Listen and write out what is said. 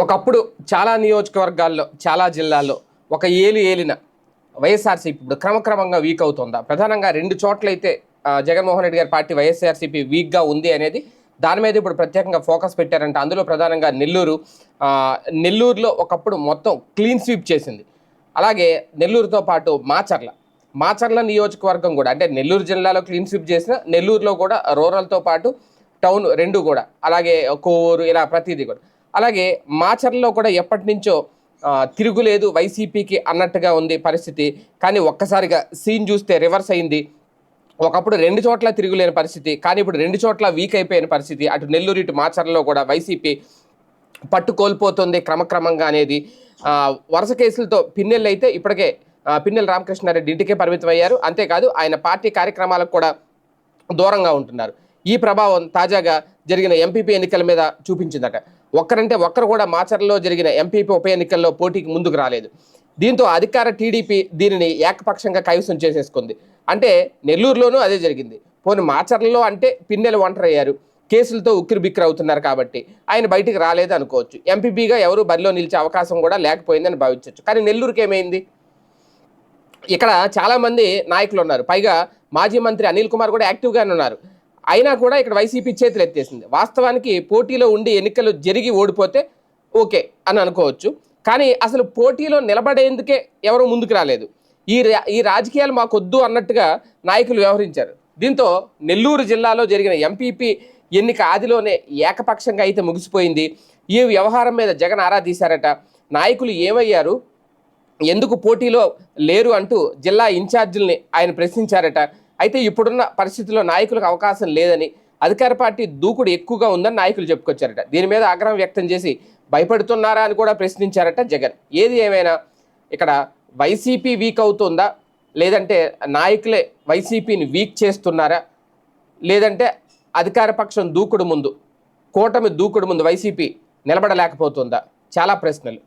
ఒకప్పుడు చాలా నియోజకవర్గాల్లో చాలా జిల్లాల్లో ఒక ఏలు ఏలిన వైఎస్ఆర్సీపీ ఇప్పుడు క్రమక్రమంగా వీక్ అవుతుందా? ప్రధానంగా రెండు చోట్లయితే జగన్మోహన్ రెడ్డి గారి పార్టీ వైఎస్ఆర్సీపీ వీక్గా ఉంది అనేది దాని మీద ఇప్పుడు ప్రత్యేకంగా ఫోకస్ పెట్టారంట. అందులో ప్రధానంగా నెల్లూరు నెల్లూరులో ఒకప్పుడు మొత్తం క్లీన్ స్వీప్ చేసింది. అలాగే నెల్లూరుతో పాటు మాచర్ల. మాచర్ల నియోజకవర్గం కూడా అంటే నెల్లూరు జిల్లాలో క్లీన్ స్వీప్ చేసిన నెల్లూరులో కూడా రూరల్తో పాటు టౌన్ రెండు కూడా. అలాగే కోవూరు ఇలా ప్రతిదీ కూడా. అలాగే మాచర్లలో కూడా ఎప్పటి నుంచో తిరుగులేదు వైసీపీకి అన్నట్టుగా ఉంది పరిస్థితి. కానీ ఒక్కసారిగా సీన్ చూస్తే రివర్స్ అయింది. ఒకప్పుడు రెండు చోట్ల తిరుగులేని పరిస్థితి కానీ ఇప్పుడు రెండు చోట్ల వీక్ అయిపోయిన పరిస్థితి. అటు నెల్లూరు ఇటు మాచర్లో కూడా వైసీపీ పట్టు కోల్పోతుంది క్రమక్రమంగా అనేది. వరుస కేసులతో పిన్నెల్లు అయితే ఇప్పటికే పిన్నెల రామకృష్ణారెడ్డి ఇంటికే పరిమితం అయ్యారు అంతేకాదు ఆయన పార్టీ కార్యక్రమాలకు కూడా దూరంగా ఉంటున్నారు. ఈ ప్రభావం తాజాగా జరిగిన ఎంపీపీ ఎన్నికల మీద చూపించిందట. ఒక్కరంటే ఒక్కరు కూడా మాచర్లో జరిగిన ఎంపీపీ ఉప ఎన్నికల్లో పోటీకి ముందుకు రాలేదు. దీంతో అధికార టీడీపీ దీనిని ఏకపక్షంగా కైవసం చేసేసుకుంది. అంటే నెల్లూరులోనూ అదే జరిగింది. పోనీ మాచర్లలో అంటే పిన్నెలు ఒంటరయ్యారు. కేసులతో ఉక్కిరి బిక్కిరి అవుతున్నారు కాబట్టి ఆయన బయటికి రాలేదు అనుకోవచ్చు. ఎంపీపీగా ఎవరు బరిలో నిలిచే అవకాశం కూడా లేకపోయిందని భావించవచ్చు. కానీ నెల్లూరుకి ఏమైంది? ఇక్కడ చాలామంది నాయకులు ఉన్నారు. పైగా మాజీ మంత్రి అనిల్ కుమార్ కూడా యాక్టివ్గానే ఉన్నారు. అయినా కూడా ఇక్కడ వైసీపీ చేతులు ఎత్తేసింది. వాస్తవానికి పోటీలో ఉండి ఎన్నికలు జరిగి ఓడిపోతే ఓకే అని అనుకోవచ్చు. కానీ అసలు పోటీలో నిలబడేందుకే ఎవరు ముందుకు రాలేదు. ఈ రా- ఈ రాజకీయాలు మాకొద్దు అన్నట్టుగా నాయకులు వ్యవహరించారు. దీంతో నెల్లూరు జిల్లాలో జరిగిన ఎంపీపీ ఎన్నిక ఆదిలోనే ఏకపక్షంగా అయితే ముగిసిపోయింది. ఈ వ్యవహారం మీద జగన్ ఆరా తీశారట. నాయకులు ఏమయ్యారు? ఎందుకు పోటీలో లేరు అంటూ జిల్లా ఇన్ఛార్జీల్ని ఆయన ప్రశ్నించారట. అయితే ఇప్పుడున్న పరిస్థితుల్లో నాయకులకు అవకాశం లేదని అధికార పార్టీ దూకుడు ఎక్కువగా ఉందని నాయకులు చెప్పుకొచ్చారట. దీని మీద ఆగ్రహం వ్యక్తం చేసి భయపడుతున్నారా అని కూడా ప్రశ్నించారట జగన్. ఏది ఏమైనా ఇక్కడ వైసీపీ వీక్ అవుతుందా? లేదంటే నాయకులే వైసీపీని వీక్ చేస్తున్నారా? లేదంటే అధికార పక్షం దూకుడు ముందు కూటమి దూకుడు ముందు వైసీపీ నిలబడలేకపోతుందా? చాలా ప్రశ్నలు.